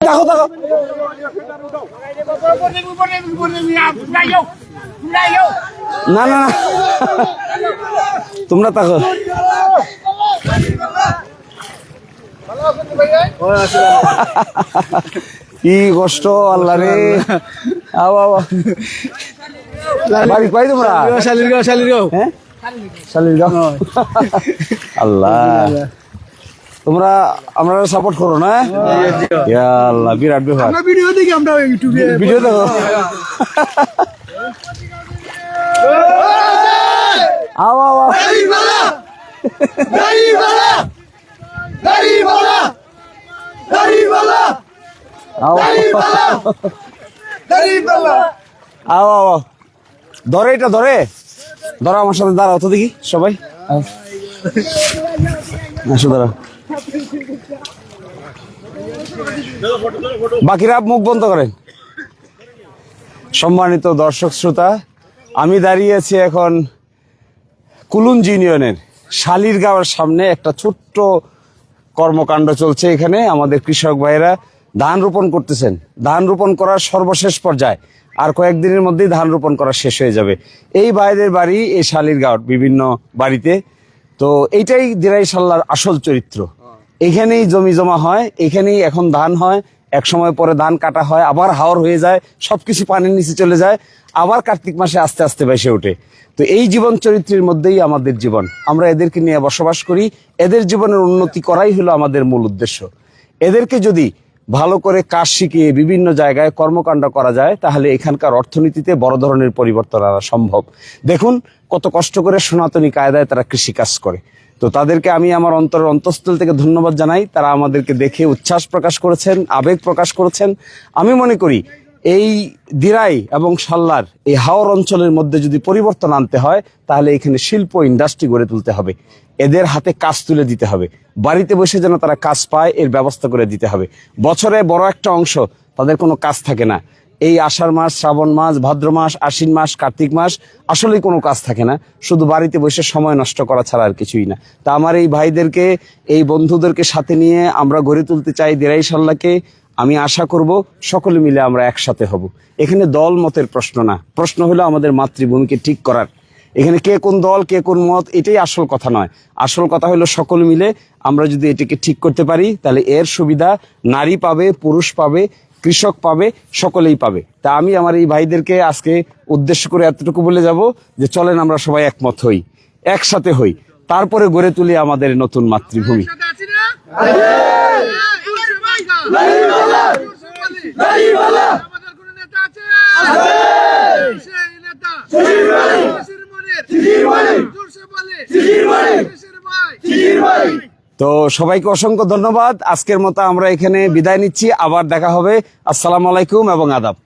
দেখো দেখো। না না তোমরা তাকো কি কষ্ট আল্লাহ রে। আও। বাড়ি পাই তোমরা? শালির গাও শালির গাও হ্যাঁ? শালির গাঁও? আল্লাহ। তোমরা আমরা সাপোর্ট করো না? আল্লাহ বিরাট ব্যাপার। ভিডিও দেখি আমরা ইউটিউবে ভিডিও দেখো। ধরে এটা ধরে। ধরো আমার সাথে দাঁড়াও তো দেখি সবাই। আসো দাঁড়াও। বাকিরা মুখ বন্ধ করেন। সম্মানিত দর্শক শ্রোতা, আমি দাঁড়িয়ে আছি এখন কুলুঞ্জ ইউনিয়নের শালির শালিরগাঁওয়ের সামনে একটা ছোট্ট কর্মকাণ্ড চলছে এখানে। আমাদের কৃষক ভাইয়েরা ধান রোপণ করতেছেন। ধান রোপণ করার সর্বশেষ পর্যায়ে আর কয়েকদিনের মধ্যেই ধান রোপণ করা শেষ হয়ে যাবে। এই ভাইদের বাড়ি এই শালির শালিরগাঁওর বিভিন্ন বাড়িতে। তো এইটাই দিরাই সাল্লার আসল চরিত্র। এখানেই জমি জমা হয়, এখানেই এখন ধান হয়, এক সময় পরে ধান কাটা হয়, আবার হাওর হয়ে যায়, সবকিছু পানির নিচে চলে যায়, আবার কার্তিক মাসে আস্তে আস্তে ভেসে ওঠে। তো এই জীবন চরিত্রের মধ্যেই আমাদের জীবন। আমরা এদেরকে নিয়ে বসবাস করি, এদের জীবনের উন্নতি করাই হলো আমাদের মূল উদ্দেশ্য। এদেরকে যদি ভালো করে কাজ শিখিয়ে বিভিন্ন জায়গায় কর্মকাণ্ড করা যায়, তাহলে এখানকার অর্থনীতিতে বড় ধরনের পরিবর্তন আনা সম্ভব। দেখুন, কত কষ্ট করে সনাতনী কায়দায় তারা কৃষিকাজ করে। তো তাদেরকে আমি আমার অন্তরের অন্তঃস্থল থেকে ধন্যবাদ জানাই। তারা আমাদেরকে দেখে উচ্ছ্বাস প্রকাশ করেছেন, আবেগ প্রকাশ করেছেন। আমি মনে করি এই দিরাই এবং সাল্লার এই হাওর অঞ্চলের মধ্যে যদি পরিবর্তন আনতে হয়, তাহলে এখানে শিল্প ইন্ডাস্ট্রি গড়ে তুলতে হবে। এদের হাতে কাজ তুলে দিতে হবে। বাড়িতে বসে যেন তারা কাজ পায়, এর ব্যবস্থা করে দিতে হবে। বছরে বড় একটা অংশ তাদের কোনো কাজ থাকে না। এই আষাঢ় মাস, শ্রাবণ মাস, ভাদ্র মাস, আশ্বিন মাস, কার্তিক মাস আসলেই কোনো কাজ থাকে না। শুধু বাড়িতে বসে সময় নষ্ট করা ছাড়া আর কিছুই না। তা আমার এই ভাইদেরকে, এই বন্ধুদেরকে সাথে নিয়ে আমরা গড়ে তুলতে চাই দেরাই সাল্লাকে। আমি আশা করব সকলে মিলে আমরা একসাথে হব। এখানে দল মতের প্রশ্ন না। প্রশ্ন হলো আমাদের মাতৃভূমিকে ঠিক করার। এখানে কে কোন দল, কে কোন মত, এটাই আসল কথা নয়। আসল কথা হলো সকল মিলে আমরা যদি এটাকে ঠিক করতে পারি, তাহলে এর সুবিধা নারী পাবে, পুরুষ পাবে কৃষক পাবে সকলেই পাবে। তা আমি আমার এই ভাইদেরকে আজকে উদ্দেশ্য করে এতটুকু বলে যাব যে চলেন আমরা সবাই একমত হই একসাথে হই। তারপরে গড়ে তুলি আমাদের নতুন মাতৃভূমি। তো সবাইকে অসংখ্য ধন্যবাদ। আজকের মতো আমরা এখানে বিদায় নিচ্ছি। আবার দেখা হবে। আসসালামু আলাইকুম এবং আদাব।